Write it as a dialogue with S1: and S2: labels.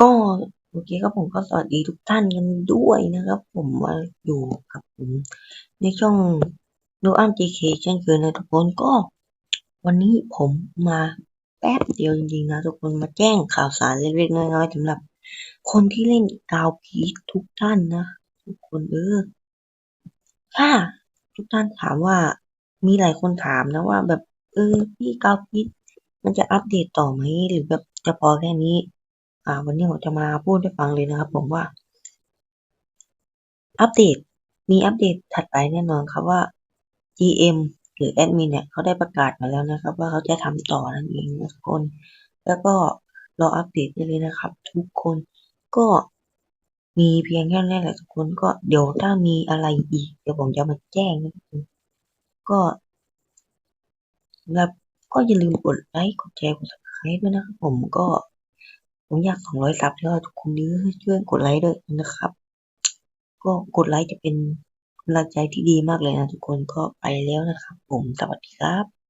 S1: ก็โอเคครับผมก็สวัสดีทุกท่านกันด้วยนะครับ ผมมาอยู่กับผมในช่องโนอันจีเคเช่นเคยนะทุกคนก็ วันนี้ผมมาแป๊บเดียวจริงๆนะทุกคนมาแจ้งข่าวสารเล็กๆน้อยๆสำหรับ คนที่เล่นกาวพีชทุกท่านนะทุกคนเออถ้าทุกท่านถามว่ามีหลายคนถามนะว่า แบบเออพี่กาวพีชมันจะอัปเดตต่อไหมหรือแบบจะพอแค่นี้ อ่า วันนี้ผมจะมาพูดให้ฟังเลยนะครับ ผมว่า อัปเดต มีอัปเดตถัดไปแน่นอนครับว่า GM หรือแอดมินเนี่ยเขาได้ประกาศมาแล้วนะครับ ว่าเขาจะทำต่อนั่นเองนะทุกคน แล้วก็รออัปเดตได้เลยนะครับ ทุกคนก็มีเพียงแค่นี้แหละทุกคนก็เดี๋ยวถ้ามีอะไรอีก เดี๋ยวผมจะมาแจ้งนะทุกคนก็แล้วก็อย่าลืมกดไลค์กดแชร์กด subscribe ด้วยนะครับผมก็ ผมอยากสองร้อยซับแล้วทุกคนนี้ช่วยกดไลค์ด้วยนะครับ ก็กดไลค์จะเป็นกำลังใจที่ดีมากเลยนะทุกคนก็ไปแล้วนะครับ ผมสวัสดีครับ